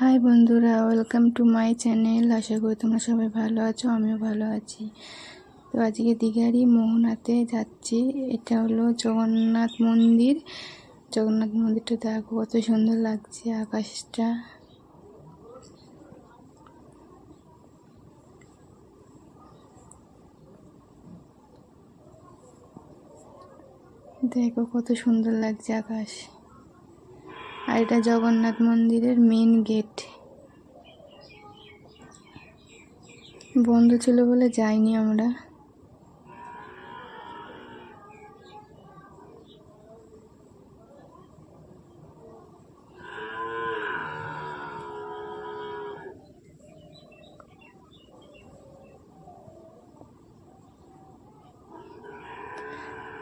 High বন্ধুরা welcome to my channel আশা করি তোমরা সবাই ভালো আছো, আমিও ভালো আছি। তো আজকে দীঘারই মোহনাতে যাচ্ছি। এটা হলো জগন্নাথ মন্দির। জগন্নাথ মন্দিরটা দেখো, কত সুন্দর লাগছে আকাশটা। দেখো কত সুন্দর লাগছে আকাশ। আর এটা জগন্নাথ মন্দিরের মেন গেট বন্ধ ছিল বলে যাইনি আমরা।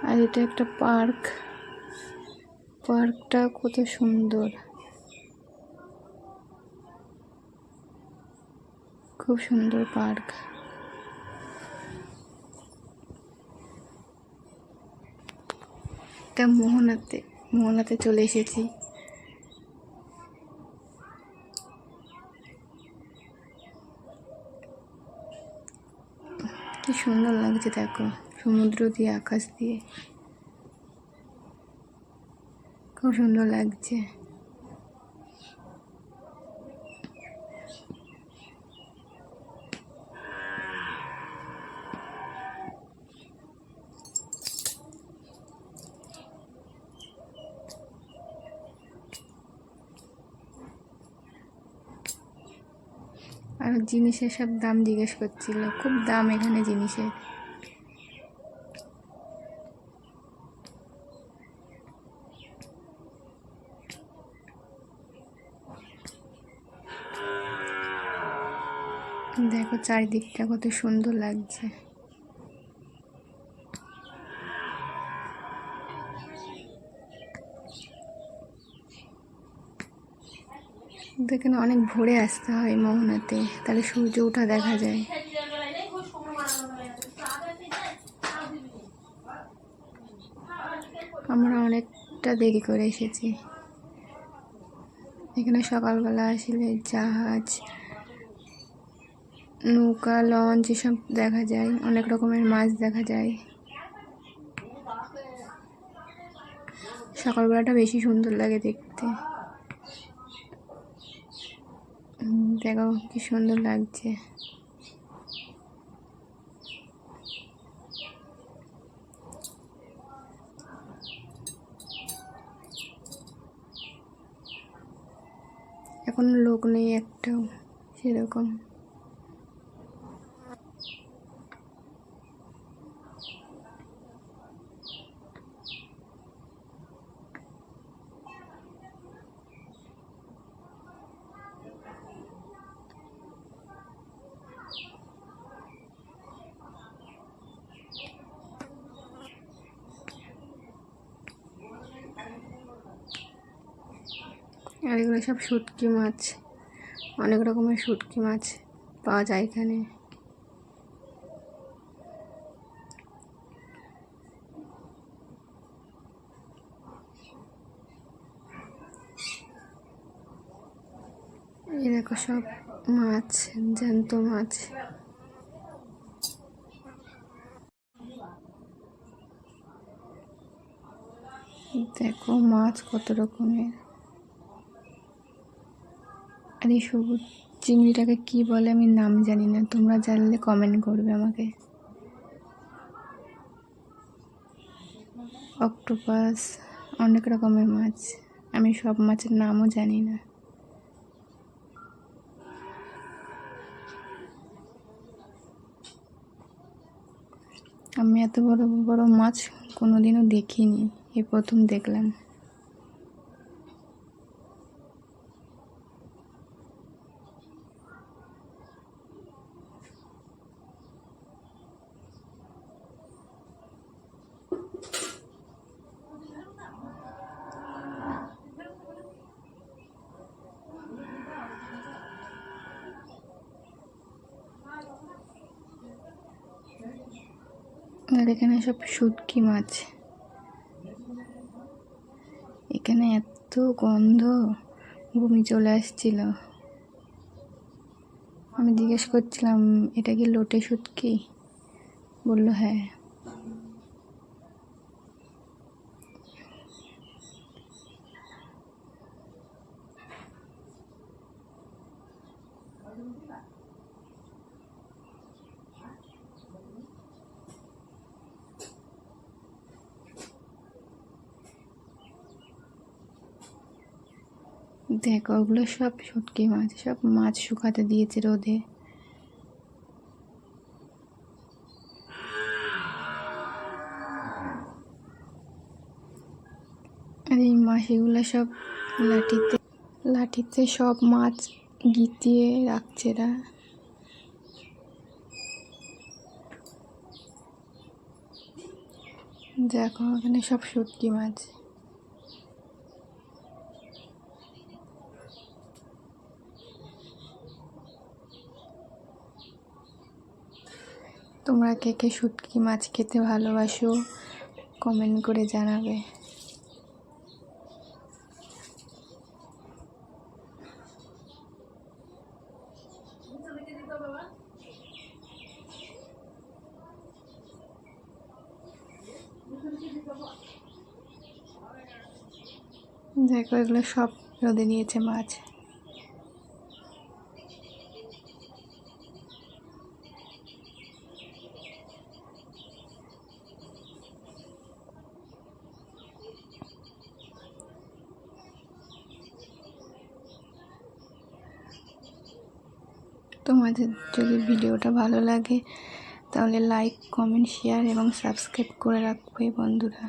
আর এটা একটা পার্ক পার্কটা কত সুন্দর। খুব সুন্দর পার্ক। এটা মোহনাতে মোহনাতে চলে এসেছি। কি সুন্দর লাগছে দেখো, সমুদ্র দিয়ে, আকাশ দিয়ে। খুব সুন্দর লাগছে। আর জিনিসের সব দাম জিজ্ঞেস করছিল। খুব দাম এখানে জিনিসের। দেখো চারিদিকটা কত সুন্দর লাগছে। এখানে অনেক ভোরে আসতে হয় মোহনাতে, তাহলে সূর্য ওঠা দেখা যায়। আমরা অনেকটা দেরি করে এসেছি। এখানে সকালবেলা আসলে জাহাজ নৌকা, লঞ্চ এসব দেখা যায়, অনেক রকমের মাছ দেখা যায়। সকালবেলাটা বেশি সুন্দর লাগে দেখতে। দেখো কি সুন্দর লাগছে। এখন লোক নেই একটাও, সেরকম। আর এগুলো সব শুটকি মাছ। অনেক রকমের শুটকি মাছ পাওয়া যায় এখানে। এই দেখো সব মাছ, জ্যান্ত মাছ। দেখো মাছ কত রকমের। আর এই সবুজ চিংড়িটাকে কী বলে আমি নাম জানি না। তোমরা জানলে কমেন্ট করবে আমাকে। অক্টোপাস অনেক রকমের মাছ। আমি সব মাছের নামও জানি না। আমি এত বড় বড় মাছ কোনোদিনও দেখিনি। এই প্রথম দেখলাম। আর এখানে সব শুটকি মাছ। এখানে এত গন্ধ। বমি চলে আসছিল। আমি জিজ্ঞেস করছিলাম, এটা কি লোটে শুটকি? বলল হ্যাঁ। দেখো, ওগুলো সব শুটকি মাছ, সব মাছ শুকাতে দিয়েছে রোদে। আর এই মাসিগুলো সব লাঠিতে লাঠিতে সব মাছ গিতিয়ে রাখছে এরা। দেখো, এখানে সব শুটকি মাছ। তোমরা কে কে শুটকি মাছ খেতে ভালোবাসো কমেন্ট করে জানাবে। দেখো এগুলো সব রোদে নিয়েছে মাছ। তোমাদের যদি ভিডিওটা ভালো লাগে তাহলে লাইক কমেন্ট শেয়ার এবং সাবস্ক্রাইব করে রাখবে বন্ধুরা।